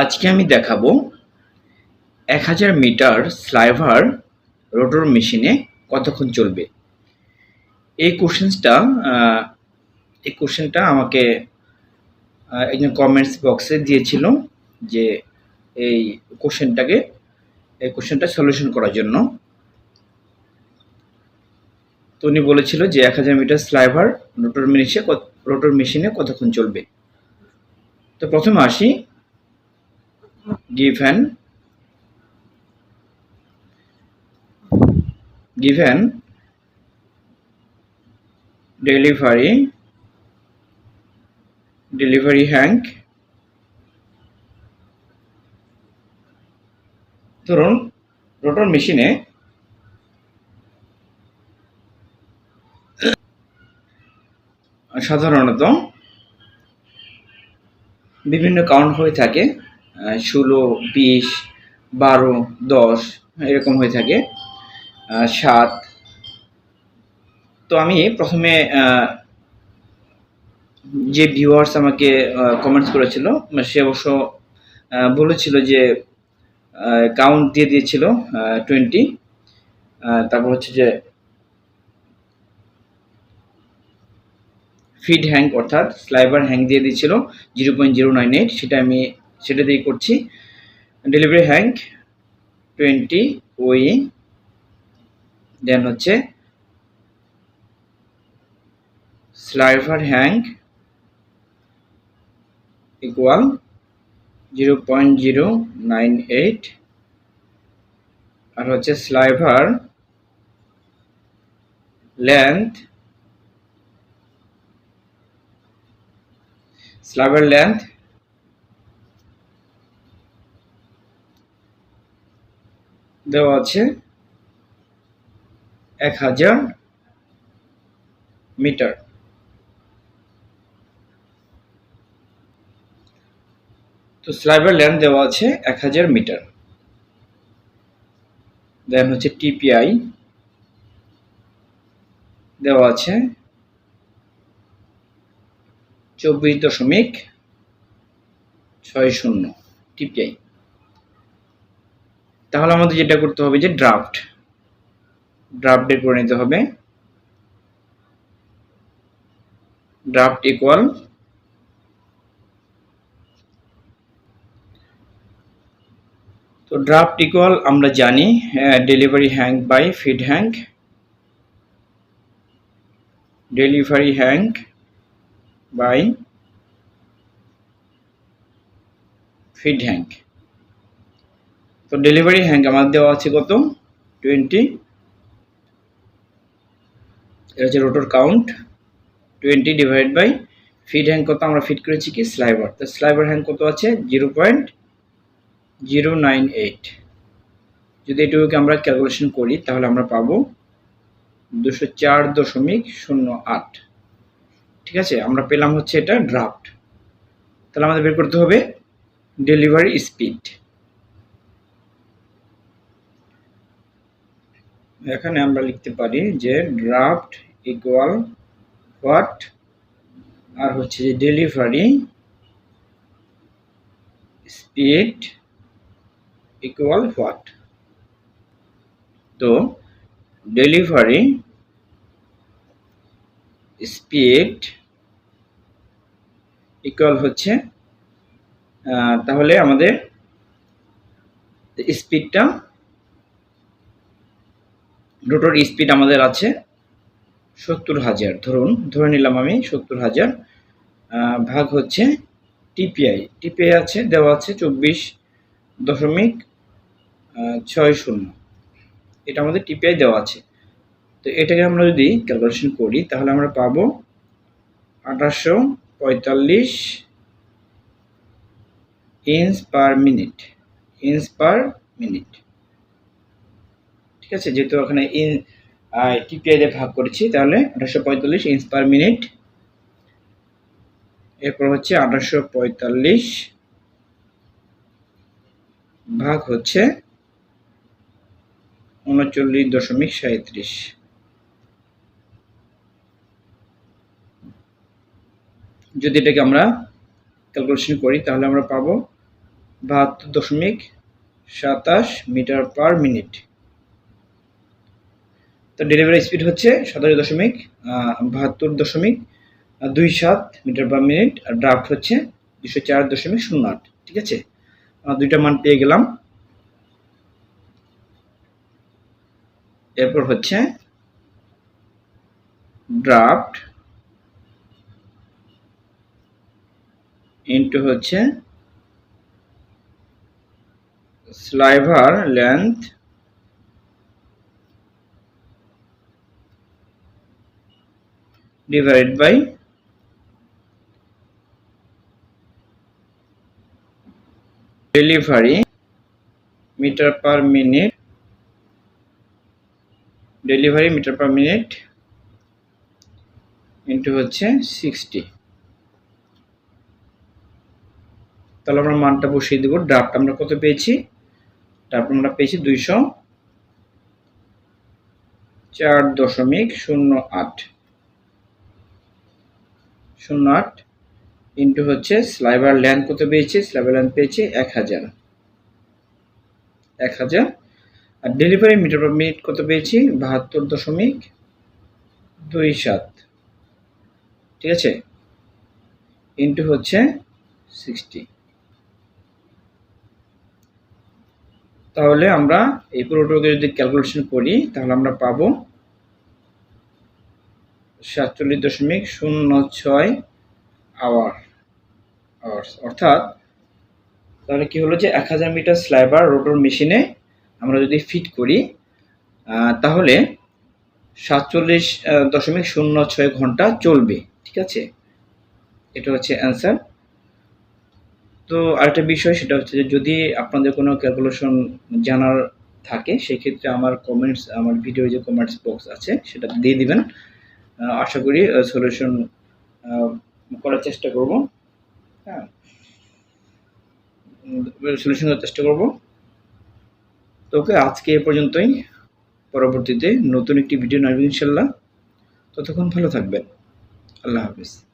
আজকে আমি দেখাবো এক হাজার মিটার স্লাইভার রোটর মেশিনে কতক্ষণ চলবে। এই কোশ্চেন্সটা এই কোশ্চেনটা আমাকে একজন কমেন্টস বক্সে দিয়েছিল যে এই কোশ্চেনটাকে, এই কোশ্চেনটা সলিউশন করার জন্য। তো উনি বলেছিল যে এক হাজার মিটার স্লাইভার রোটর মেশিনে রোটর মেশিনে কতক্ষণ চলবে। তো প্রথমে আসি। Given given delivery delivery hank ধরুন রোটর মেশিনে সাধারণত বিভিন্ন কাউন্ট হয়ে থাকে ষোলো, বিশ, বারো, দশ, এরকম হয়ে থাকে সাত। তো আমি প্রথমে যে ভিউয়ার্স আমাকে কমেন্টস করেছিল, সে অবশ্য বলেছিল যে কাউন্ট দিয়ে দিয়েছিল টোয়েন্টি তারপর হচ্ছে যে ফিড হ্যাং অর্থাৎ স্লাইভার হ্যাং দিয়ে দিয়েছিল zero point zero nine eight সেটা আমি সেটা দিয়ে করছি। ডেলিভারি হ্যাঙ্ক টোয়েন্টি ওই দেন হচ্ছে sliver hank equal zero point zero nine eight আর হচ্ছে স্লাইভার লেন্থ স্লাইভার লেন্থ দেওয়া আছে এক হাজার মিটার। তো স্লাইভার লেন্থ দেওয়া আছে এক হাজার মিটার। দেন হচ্ছে টিপিআই দেওয়া আছে চব্বিশ দশমিক ছয় শূন্য টিপিআই। তাহলে আমাদের যেটা করতে হবে যে ড্রাফট ড্রাফটে করে নিতে হবে। ড্রাফট ইকুয়াল তো ড্রাফট ইকুয়াল আমরা জানি delivery hank by feed hank delivery hank by feed hank তো ডেলিভারি হ্যাঙ্ক আমার দেওয়া আছে কত? টোয়েন্টি এটা হচ্ছে rotor count twenty divide by feed hank কত? আমরা ফিট করেছি কি? স্লাইভার তো স্লাইভার হ্যাঙ্ক কত আছে? Zero point zero nine eight যদি এটুকুকে আমরা ক্যালকুলেশন করি, তাহলে আমরা পাবো দুশো চার দশমিক শূন্য আট। ঠিক আছে? আমরা পেলাম হচ্ছে এটা ড্রাফট তাহলে আমাদের বের করতে হবে ডেলিভারি স্পিড এখানে আমরা লিখতে পারি যে ড্রাফট ইকুয়াল হোয়াট আর হচ্ছে যে ডেলিভারি স্পিড ইকুয়াল হোয়াট তো ডেলিভারি স্পিড ইকুয়াল হচ্ছে তাহলে আমাদের স্পিডটা রোটর স্পিড আমাদের আছে সত্তর হাজার। ধরুন, ধরে নিলাম আমি সত্তর হাজার ভাগ হচ্ছে টিপিআই টিপিআই আছে, দেওয়া আছে চব্বিশ দশমিক ছয় শূন্য। এটা আমাদের টিপিআই দেওয়া আছে। তো এটাকে আমরা যদি ক্যালকুলেশন করি, তাহলে আমরা পাবো আঠাশশো পঁয়তাল্লিশ inch per minute inch per minute ঠিক আছে, যেহেতু ওখানে ইন টিপিআই দিয়ে ভাগ করেছি, তাহলে আঠারোশো পঁয়তাল্লিশ ইঞ্চ পার মিনিট এরপর হচ্ছে আঠারোশো পঁয়তাল্লিশ ভাগ হচ্ছে উনচল্লিশ দশমিক সাঁত্রিশ যদি এটাকে আমরা ক্যালকুলেশন করি, তাহলে আমরা পাবো বাহাত্তর দশমিক সাতাশ মিটার পার মিনিট তো ডেলিভারি স্পিড হচ্ছে সাতাশ দশমিক বাহাত্তর দশমিক দুই সাত মিটার পার মিনিট আর ড্রাফট হচ্ছে দুশো চার দশমিক শূন্য আট, ঠিক আছে? দুইটা মান পেয়ে গেলাম। এরপর হচ্ছে ড্রাফট ইন্টু হচ্ছে sliver length divide by delivery metre per minute delivery metre per minute into হচ্ছে সিক্সটি তাহলে আমরা মানটা বসিয়ে দেবো। ড্রাফট আমরা কত পেয়েছি? ড্রাফট আমরা পেয়েছি দুইশো চার দশমিক শূন্য আট। শূন্য আট ইন্টু হচ্ছে স্লাইবার ল্যান্ড কত পেয়েছে? স্লাইবার ল্যান্ড পেয়েছি এক হাজার। এক হাজার। আর ডেলিভারি মিটার পার মিনিট কত পেয়েছি? বাহাত্তর দশমিক দুই সাত। ঠিক আছে? ইন্টু হচ্ছে সিক্সটি তাহলে আমরা এই পুরোটাকে যদি ক্যালকুলেশন করি, তাহলে আমরা পাবো সাতচল্লিশ দশমিক শূন্য ছয় আওয়ার আওয়ার্স অর্থাৎ তাহলে কি হলো যে এক হাজার মিটার স্লাইবার রোটর মেশিনে আমরা যদি ফিট করি তাহলে সাতচল্লিশ দশমিক শূন্য ছয় ঘণ্টা চলবে, ঠিক আছে? এটা হচ্ছে অ্যান্সার তো আরেকটা বিষয় সেটা হচ্ছে যে যদি আপনাদের কোনো ক্যালকুলেশন জানার থাকে, সেক্ষেত্রে আমার কমেন্টস আমার ভিডিও যে কমেন্টস বক্স আছে, সেটা দিয়ে দিবেন। আশা করি সলিউশন করার চেষ্টা করব। হ্যাঁ। সলিউশন করার চেষ্টা করব। তো ওকে, আজকে এ পর্যন্তই। পরবর্তীতে নতুন একটি ভিডিও নেবেন ইনশাল্লাহ। ততক্ষণ ভালো থাকবেন। আল্লাহ হাফিজ।